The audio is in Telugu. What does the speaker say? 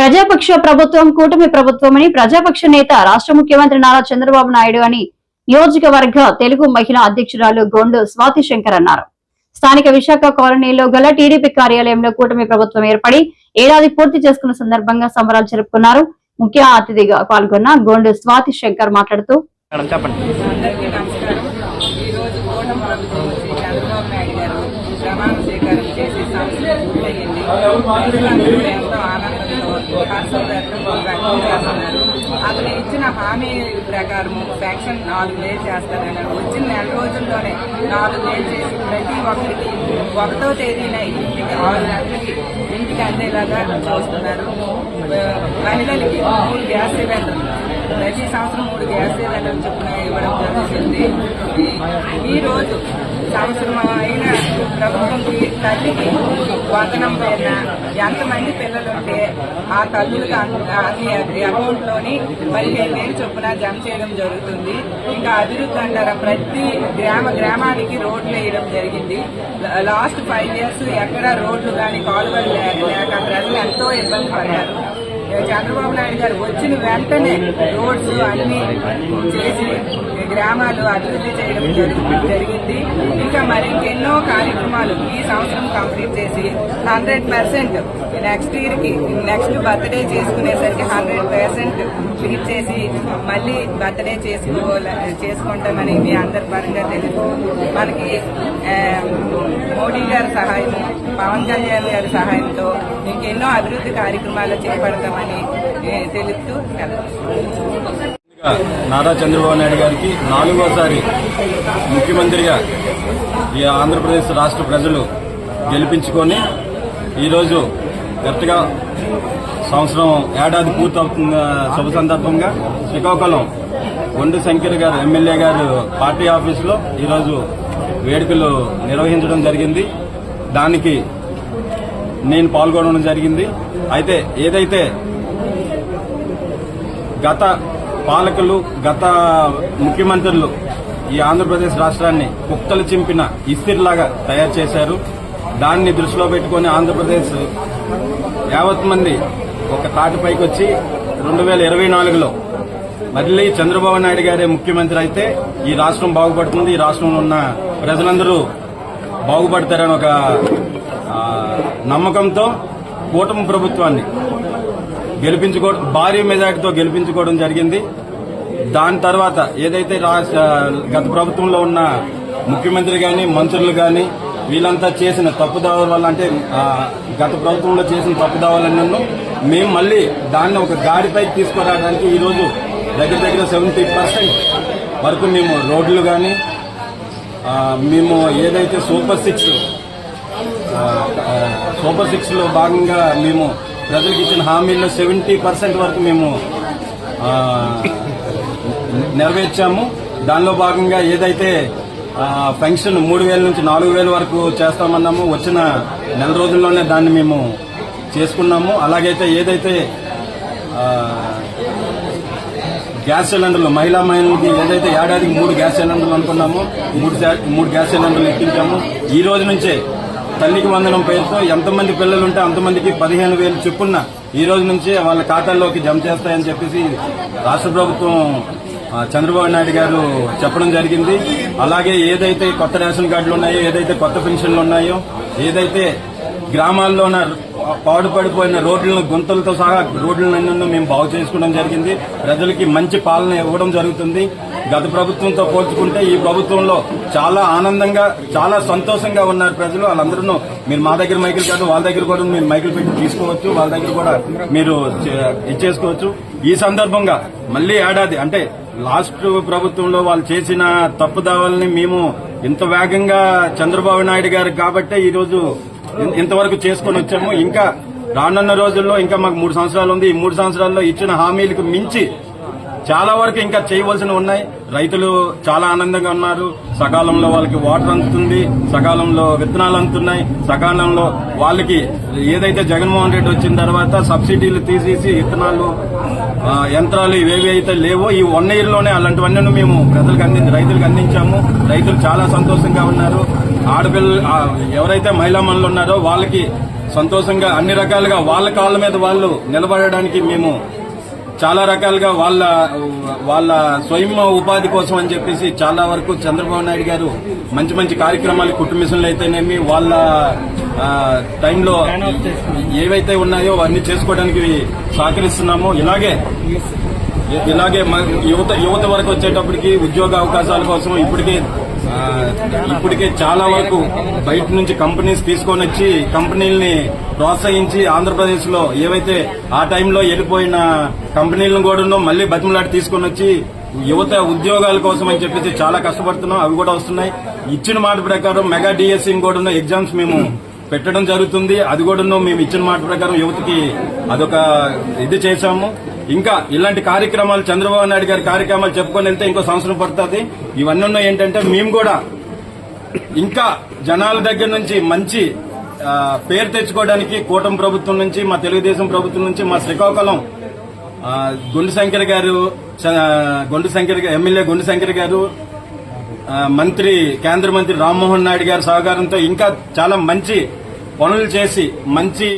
ప్రజాపక్ష ప్రభుత్వం కూటమి ప్రభుత్వమని ప్రజాపక్ష నేత రాష్ట్ర ముఖ్యమంత్రి నారా చంద్రబాబు నాయుడు అని నియోజకవర్గ తెలుగు మహిళా అధ్యక్షురాలు గోండు స్వాతి శంకర్ అన్నారు. స్థానిక విశాఖ కాలనీలో గల టీడీపీ కార్యాలయంలో కూటమి ప్రభుత్వం ఏర్పడి ఏడాది పూర్తి చేసుకున్న సందర్భంగా సంబరాలు జరుపుకున్నారు. ముఖ్య అతిథిగా పాల్గొన్న గోండు స్వాతి శంకర్ మాట్లాడుతూ ప్రభుత్వం ప్రమాణ స్వీకారం చేసి అతను ఇచ్చిన హామీ ప్రకారం శాంక్షన్ నాలుగు వేలు చేస్తారన్నారు వచ్చిన నెల రోజుల్లోనే నాలుగు వేలు చేసి ప్రతి ఒక్కరికి ఒకటో తేదీన ఇంటికి ఆరు నెలలకి ఇంటికి అందేలాగా చూస్తున్నారు. మహిళలకి మూడు గ్యాస్ సిలిండర్లు ప్రతి సంవత్సరం మూడు గ్యాస్ సిలిండర్లు చొప్పున ఇవ్వడం జరుగుతుంది. ఈ రోజు సంవత్సరం అయిన ప్రభుత్వంకి తల్లికి వందనం పైన ఎంతమంది పిల్లలుంటే ఆ తల్లులకు అన్ని అకౌంట్లోని పదిహేను వేలు చొప్పున జమ చేయడం జరుగుతుంది. ఇంకా అభివృద్ధి అంటారా? ప్రతి గ్రామ గ్రామానికి రోడ్లు వేయడం జరిగింది. లాస్ట్ ఫైవ్ ఇయర్స్ ఎక్కడ రోడ్లు కానీ కాలువలు లేక ప్రజలు ఎంతో ఇబ్బంది పడ్డారు. చంద్రబాబు నాయుడు గారు వచ్చిన వెంటనే రోడ్స్ అన్ని చేసి గ్రామాలు అభివృద్ధి చేయడం జరుగు- జరిగింది. ఇంకా మరి ఇంకెన్నో కార్యక్రమాలు ఈ సంవత్సరం కంప్లీట్ చేసి హండ్రెడ్ పర్సెంట్ నెక్స్ట్ ఇయర్కి నెక్స్ట్ బర్త్డే చేసుకునేసరికి హండ్రెడ్ పర్సెంట్ ఫినిష్ చేసి మళ్ళీ బర్త్డే చేసుకోవాలి చేసుకుంటామని మీ అందరి పరంగా తెలుసు. మనకి మోడీ గారి సహాయము పవన్ కళ్యాణ్ గారి సహాయంతో ఇంకెన్నో అభివృద్ధి కార్యక్రమాలు చేపడతామని తెలుపుతూ నారా చంద్రబాబు నాయుడు గారికి నాలుగోసారి ముఖ్యమంత్రిగా ఈ ఆంధ్రప్రదేశ్ రాష్ట్ర ప్రజలు గెలిపించుకొని ఈరోజు కరెక్ట్గా సంవత్సరం ఏడాది పూర్తవుతున్న శుభ సందర్భంగా శ్రీకాకుళం ఒండు శంకర్ గారు ఎమ్మెల్యే గారు పార్టీ ఆఫీసులో ఈరోజు వేడుకలు నిర్వహించడం జరిగింది. దానికి నేను పాల్గొనడం జరిగింది. అయితే ఏదైతే గత పాలకులు గత ముఖ్యమంత్రులు ఈ ఆంధ్రప్రదేశ్ రాష్ట్రాన్ని కుక్కలు చింపిన ఇస్తిరిలాగా తయారు చేశారు. దాన్ని దృష్టిలో పెట్టుకుని ఆంధ్రప్రదేశ్ యావత్ మంది ఒక తాటిపైకి వచ్చి రెండు వేల ఇరవై నాలుగులో మళ్ళీ చంద్రబాబు నాయుడు గారే ముఖ్యమంత్రి అయితే ఈ రాష్ట్రం బాగుపడుతుంది. ఈ రాష్ట్రంలో ఉన్న ప్రజలందరూ బాగుపడతారని ఒక నమ్మకంతో కూటమి ప్రభుత్వాన్ని గెలిపించుకోవడం భారీ మెజార్టీతో గెలిపించుకోవడం జరిగింది. దాని తర్వాత ఏదైతే రాష్ట్ర గత ప్రభుత్వంలో ఉన్న ముఖ్యమంత్రి కానీ మంత్రులు కానీ వీళ్ళంతా చేసిన తప్పుదావల వల్ల అంటే గత ప్రభుత్వంలో చేసిన తప్పుదావాలన్నీ మేము మళ్ళీ దాన్ని ఒక గాడిపైకి తీసుకురావడానికి ఈరోజు దగ్గర దగ్గర సెవెంటీ పర్సెంట్ వరకు మేము రోడ్లు కానీ మేము ఏదైతే సూపర్ సిక్స్ సూపర్ సిక్స్లో భాగంగా మేము ప్రజలకు ఇచ్చిన హామీల్లో సెవెంటీ పర్సెంట్ వరకు మేము ఆ, నెరవేర్చాము. దానిలో భాగంగా ఏదైతే ఆ, పెన్షన్ మూడు వేల నుంచి నాలుగు వేల వరకు చేస్తామన్నాము వచ్చిన నెల రోజుల్లోనే దాన్ని మేము చేసుకున్నాము. అలాగైతే ఏదైతే గ్యాస్ సిలిండర్లు మహిళా మహిళలకి ఏదైతే ఏడాదికి మూడు గ్యాస్ సిలిండర్లు అనుకున్నామో మూడు మూడు గ్యాస్ సిలిండర్లు ఎక్కించాము ఈ రోజు నుంచే తల్లికి వందనం పేరుతో ఎంతమంది పిల్లలు ఉంటే అంతమందికి పదిహేను వేలు చొప్పున ఈ రోజు నుంచే వాళ్ళ ఖాతాల్లోకి జమ చేస్తాయని చెప్పేసి రాష్ట్ర ప్రభుత్వం చంద్రబాబు నాయుడు గారు చెప్పడం జరిగింది. అలాగే ఏదైతే కొత్త రేషన్ కార్డులు ఉన్నాయో ఏదైతే కొత్త పెన్షన్లు ఉన్నాయో ఏదైతే గ్రామాల్లోన పాడుపడిపోయిన రోడ్లను గుంతలతో సహా రోడ్లన్నీ మేము బాగు చేసుకోవడం జరిగింది. ప్రజలకి మంచి పాలన ఇవ్వడం జరుగుతుంది. గత ప్రభుత్వంతో పోల్చుకుంటే ఈ ప్రభుత్వంలో చాలా ఆనందంగా చాలా సంతోషంగా ఉన్నారు ప్రజలు. వాళ్ళందరూ మీరు మా దగ్గర మైకులు కాదు వాళ్ళ దగ్గర కూడా మీరు మైకులు పెట్టి తీసుకోవచ్చు. వాళ్ళ దగ్గర కూడా మీరు చే- ఇచ్చేసుకోవచ్చు. ఈ సందర్భంగా మళ్ళీ ఏడాది అంటే లాస్ట్ ప్రభుత్వంలో వాళ్ళు చేసిన తప్పుదావల్ని మేము ఇంత వేగంగా చంద్రబాబు నాయుడు గారు కాబట్టే ఈ రోజు ఇంతవరకు చేసుకొని వచ్చాము. ఇంకా రానున్న రోజుల్లో ఇంకా మాకు మూడు సంవత్సరాలు ఉంది. ఈ మూడు సంవత్సరాల్లో ఇచ్చిన హామీలకు మించి చాలా వరకు ఇంకా చేయవలసినవి ఉన్నాయి. రైతులు చాలా ఆనందంగా ఉన్నారు. సకాలంలో వాళ్ళకి వాటర్ అందుతుంది. సకాలంలో విత్తనాలు అందుతున్నాయి. సకాలంలో వాళ్ళకి ఏదైతే జగన్మోహన్ రెడ్డి వచ్చిన తర్వాత సబ్సిడీలు తీసేసి విత్తనాలు యంత్రాలు ఇవేవి అయితే లేవో ఈ వన్ ఇయర్లోనే అలాంటివన్నీ మేము ప్రజలకు అంది రైతులకు అందించాము. రైతులు చాలా సంతోషంగా ఉన్నారు. ఆడపిల్ల ఎవరైతే మహిళా మనులు ఉన్నారో వాళ్ళకి సంతోషంగా అన్ని రకాలుగా వాళ్ళ కాళ్ళ మీద వాళ్ళు నిలబడడానికి మేము చాలా రకాలుగా వాళ్ళ వాళ్ళ స్వయం ఉపాధి కోసం అని చెప్పేసి చాలా వరకు చంద్రబాబు నాయుడు గారు మంచి మంచి కార్యక్రమాలు కుటుంబిషన్లు అయితేనేమి వాళ్ళ టైంలో ఏవైతే ఉన్నాయో అవన్నీ చేసుకోవడానికి సహకరిస్తున్నాము. ఇలాగే ఇలాగే యువత యువత వరకు వచ్చేటప్పటికి ఉద్యోగ అవకాశాల కోసం ఇప్పటికే ఇప్పటికే చాలా వరకు బయట నుంచి కంపెనీస్ తీసుకొని వచ్చి కంపెనీల్ని ప్రోత్సహించి ఆంధ్రప్రదేశ్లో ఏవైతే ఆ టైంలో వెళ్ళిపోయిన కంపెనీలను కూడా మళ్ళీ బతిమలాడి తీసుకొని వచ్చి యువత ఉద్యోగాల కోసం అని చెప్పేసి చాలా కష్టపడుతున్నాం. అవి కూడా వస్తున్నాయి. ఇచ్చిన మాట ప్రకారం మెగా డిఎస్సీ కూడా ఎగ్జామ్స్ మేము పెట్టడం జరుగుతుంది. అది కూడా మేము ఇచ్చిన మాట ప్రకారం యువతకి అదొక ఇది చేశాము. ఇంకా ఇలాంటి కార్యక్రమాలు చంద్రబాబు నాయుడు గారి కార్యక్రమాలు చెప్పుకొని వెళ్తే ఇంకో సంవత్సరం పడుతుంది. ఇవన్నీ ఉన్నాయి ఏంటంటే మేము కూడా ఇంకా జనాల దగ్గర నుంచి మంచి పేరు తెచ్చుకోవడానికి కూటమి ప్రభుత్వం నుంచి మా తెలుగుదేశం ప్రభుత్వం నుంచి మా శ్రీకాకుళం గుండు శంకర్ గారు చ- గుండు శంకర్ ఎమ్మెల్యే గుండు శంకర్ గారు మంత్రి కేంద్ర మంత్రి రామ్మోహన్ నాయుడు గారి సహకారంతో ఇంకా చాలా మంచి పనులు చేసి మంచి